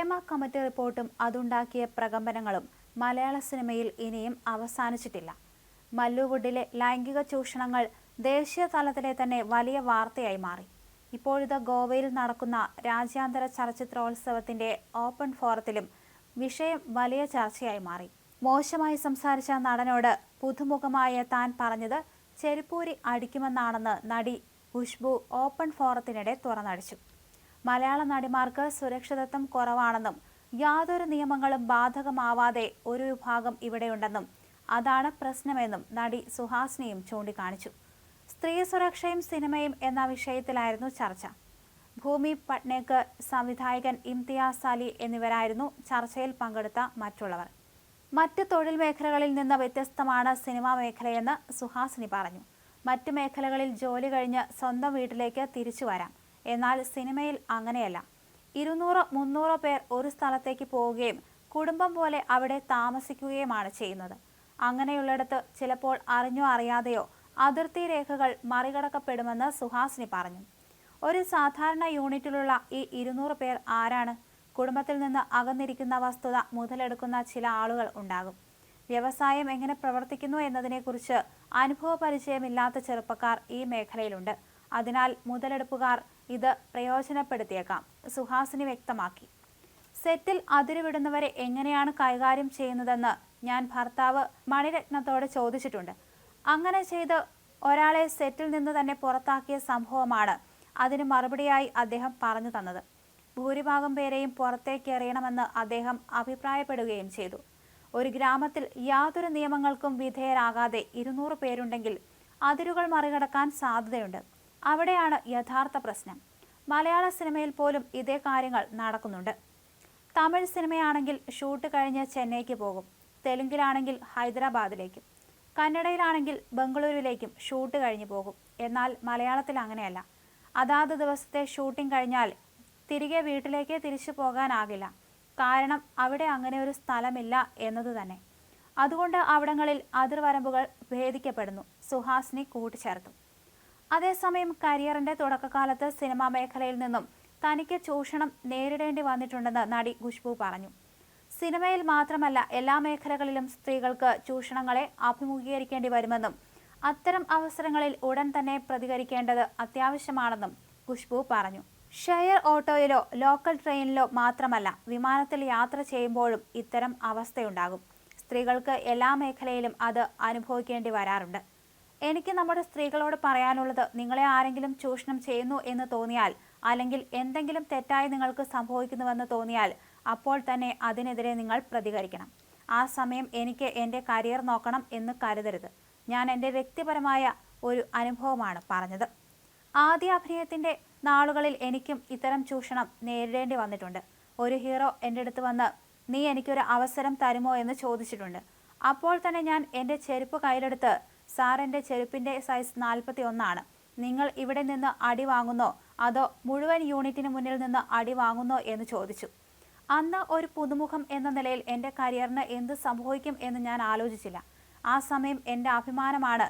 Hema committee റിപ്പോർട്ടും അതുണ്ടാക്കിയ പ്രകമ്പനങ്ങളും മലയാള സിനിമയിൽ ഇനിയും അവസാനിച്ചിട്ടില്ല. മല്ലുവുഡിലെ ലൈംഗിക ചൂഷണങ്ങൾ ദേശീയ തലത്തിലെ തന്നെ വലിയ വാർത്തയായി മാറി. ഇപ്പോഴിത് ഗോവയിൽ നടക്കുന്ന രാജ്യാന്തര ചലച്ചിത്രോത്സവത്തിന്റെ ഓപ്പൺ ഫോറത്തിലും വിഷയം വലിയ ചർച്ചയായി മാറി. മോശമായി സംസാരിച്ച നടനോട് പുതുമുഖമായ താൻ പറഞ്ഞത് ചെരുപ്പൂരി അടിക്കുമെന്നാണെന്ന് നടി ഖുഷ്ബു ഓപ്പൺ ഫോറത്തിനിടെ തുറന്നടിച്ചു. മലയാള നടിമാർക്ക് സുരക്ഷിതത്വം കുറവാണെന്നും യാതൊരു നിയമങ്ങളും ബാധകമാവാതെ ഒരു വിഭാഗം ഇവിടെയുണ്ടെന്നും അതാണ് പ്രശ്നമെന്നും നടി സുഹാസിനിയും ചൂണ്ടിക്കാണിച്ചു. സ്ത്രീ സുരക്ഷയും സിനിമയും എന്ന വിഷയത്തിലായിരുന്നു ചർച്ച. ഭൂമി പട്നേക്കർ സംവിധായകൻ ഇംതിയാസ് അലി എന്നിവരായിരുന്നു ചർച്ചയിൽ പങ്കെടുത്ത മറ്റുള്ളവർ. മറ്റ് തൊഴിൽ മേഖലകളിൽ നിന്ന് വ്യത്യസ്തമാണ് സിനിമാ മേഖലയെന്ന് സുഹാസിനി പറഞ്ഞു. മറ്റ് മേഖലകളിൽ ജോലി കഴിഞ്ഞ് സ്വന്തം വീട്ടിലേക്ക് തിരിച്ചു വരാം. എന്നാൽ സിനിമയിൽ അങ്ങനെയല്ല. ഇരുന്നൂറോ മുന്നൂറോ പേർ ഒരു സ്ഥലത്തേക്ക് പോവുകയും കുടുംബം പോലെ അവിടെ താമസിക്കുകയുമാണ് ചെയ്യുന്നത്. അങ്ങനെയുള്ളിടത്ത് ചിലപ്പോൾ അറിഞ്ഞോ അറിയാതെയോ അതിർത്തി രേഖകൾ മറികടക്കപ്പെടുമെന്ന് സുഹാസിനി പറഞ്ഞു. ഒരു സാധാരണ യൂണിറ്റിലുള്ള ഈ ഇരുന്നൂറ് പേർ ആരാണ്? കുടുംബത്തിൽ നിന്ന് അകന്നിരിക്കുന്ന വസ്തുത മുതലെടുക്കുന്ന ചില ആളുകൾ ഉണ്ടാകും. വ്യവസായം എങ്ങനെ പ്രവർത്തിക്കുന്നു എന്നതിനെക്കുറിച്ച് അനുഭവ പരിചയമില്ലാത്ത ചെറുപ്പക്കാർ ഈ മേഖലയിലുണ്ട്. അതിനാൽ മുതലെടുപ്പുകാർ ഇത് പ്രയോജനപ്പെടുത്തിയേക്കാം. സുഹാസിനി വ്യക്തമാക്കി. സെറ്റിൽ അതിരുവിടുന്നവരെ എങ്ങനെയാണ് കൈകാര്യം ചെയ്യുന്നതെന്ന് ഞാൻ ഭർത്താവ് മണിരത്നത്തോട് ചോദിച്ചിട്ടുണ്ട്. അങ്ങനെ ചെയ്ത് ഒരാളെ സെറ്റിൽ നിന്ന് തന്നെ പുറത്താക്കിയ സംഭവമാണ് അതിന് മറുപടിയായി അദ്ദേഹം പറഞ്ഞു തന്നത്. ഭൂരിഭാഗം പേരെയും പുറത്തേക്ക് എറിയണമെന്ന് അദ്ദേഹം അഭിപ്രായപ്പെടുകയും ചെയ്തു. ഒരു ഗ്രാമത്തിൽ യാതൊരു നിയമങ്ങൾക്കും വിധേയരാകാതെ ഇരുന്നൂറ് പേരുണ്ടെങ്കിൽ അതിരുകൾ മറികടക്കാൻ സാധ്യതയുണ്ട്. അവിടെയാണ് യഥാർത്ഥ പ്രശ്നം. മലയാള സിനിമയിൽ പോലും ഇതേ കാര്യങ്ങൾ നടക്കുന്നുണ്ട്. തമിഴ് സിനിമയാണെങ്കിൽ ഷൂട്ട് കഴിഞ്ഞ് ചെന്നൈക്ക് പോകും. തെലുങ്കിലാണെങ്കിൽ ഹൈദരാബാദിലേക്കും. കന്നഡയിലാണെങ്കിൽ ബംഗളൂരുവിലേക്കും ഷൂട്ട് കഴിഞ്ഞ് പോകും. എന്നാൽ മലയാളത്തിൽ അങ്ങനെയല്ല. അതാത് ദിവസത്തെ ഷൂട്ടിംഗ് കഴിഞ്ഞാൽ തിരികെ വീട്ടിലേക്ക് തിരിച്ചു പോകാനാകില്ല. കാരണം അവിടെ അങ്ങനെ ഒരു സ്ഥലമില്ല എന്നത് തന്നെ. അതുകൊണ്ട് അവിടങ്ങളിൽ അതിർവരമ്പുകൾ ഭേദിക്കപ്പെടുന്നു. സുഹാസിനി കൂട്ടിച്ചേർത്തു. അതേസമയം കരിയറിന്റെ തുടക്കകാലത്ത് സിനിമാ മേഖലയിൽ നിന്നും തനിക്ക് ചൂഷണം നേരിടേണ്ടി വന്നിട്ടുണ്ടെന്ന് നടി ഖുഷ്ബു പറഞ്ഞു. സിനിമയിൽ മാത്രമല്ല എല്ലാ മേഖലകളിലും സ്ത്രീകൾക്ക് ചൂഷണങ്ങളെ അഭിമുഖീകരിക്കേണ്ടി വരുമെന്നും അത്തരം അവസരങ്ങളിൽ ഉടൻ തന്നെ പ്രതികരിക്കേണ്ടത് അത്യാവശ്യമാണെന്നും ഖുഷ്ബു പറഞ്ഞു. ഷെയർ ഓട്ടോയിലോ ലോക്കൽ ട്രെയിനിലോ മാത്രമല്ല വിമാനത്തിൽ യാത്ര ചെയ്യുമ്പോഴും ഇത്തരം അവസ്ഥയുണ്ടാകും. സ്ത്രീകൾക്ക് എല്ലാ മേഖലയിലും അത് അനുഭവിക്കേണ്ടി വരാറുണ്ട്. എനിക്ക് നമ്മുടെ സ്ത്രീകളോട് പറയാനുള്ളത് നിങ്ങളെ ആരെങ്കിലും ചൂഷണം ചെയ്യുന്നു എന്ന് തോന്നിയാൽ അല്ലെങ്കിൽ എന്തെങ്കിലും തെറ്റായി നിങ്ങൾക്ക് സംഭവിക്കുന്നുവെന്ന് തോന്നിയാൽ അപ്പോൾ തന്നെ അതിനെതിരെ നിങ്ങൾ പ്രതികരിക്കണം. ആ സമയം എനിക്ക് എന്റെ കരിയർ നോക്കണം എന്ന് കരുതരുത്. ഞാൻ എന്റെ വ്യക്തിപരമായ ഒരു അനുഭവമാണ് പറഞ്ഞത്. ആദ്യ അഭിനയത്തിന്റെ നാളുകളിൽ എനിക്കും ഇത്തരം ചൂഷണം നേരിടേണ്ടി വന്നിട്ടുണ്ട്. ഒരു ഹീറോ എന്റെ അടുത്ത് വന്ന് നീ എനിക്കൊരു അവസരം തരുമോ? എന്ന് ചോദിച്ചിട്ടുണ്ട്. അപ്പോൾ തന്നെ ഞാൻ എന്റെ ചെരുപ്പ് കയ്യിലെടുത്ത് സാർ എന്റെ ചെരുപ്പിന്റെ സൈസ് നാൽപ്പത്തി ഒന്നാണ് നിങ്ങൾ ഇവിടെ നിന്ന് അടി വാങ്ങുന്നോ? അതോ മുഴുവൻ യൂണിറ്റിന് മുന്നിൽ നിന്ന് അടി വാങ്ങുന്നോ എന്ന് ചോദിച്ചു. അന്ന് ഒരു പുതുമുഖം എന്ന നിലയിൽ എന്റെ കരിയറിന് എന്ത് സംഭവിക്കും എന്ന് ഞാൻ ആലോചിച്ചില്ല. ആ സമയം എന്റെ അഭിമാനമാണ്.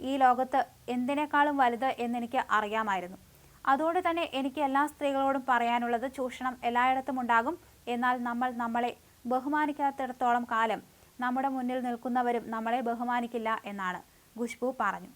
ഈ ലോകത്ത് എന്തിനേക്കാളും വലുത് എന്നെനിക്ക് അറിയാമായിരുന്നു. അതുകൊണ്ട് തന്നെ എനിക്ക് എല്ലാ സ്ത്രീകളോടും പറയാനുള്ളത് ചൂഷണം എല്ലായിടത്തും ഉണ്ടാകും. എന്നാൽ നമ്മൾ നമ്മളെ ബഹുമാനിക്കാത്തിടത്തോളം കാലം നമ്മുടെ മുന്നിൽ നിൽക്കുന്നവരും നമ്മളെ ബഹുമാനിക്കില്ല എന്നാണ്. ഖുഷ്ബു പറഞ്ഞു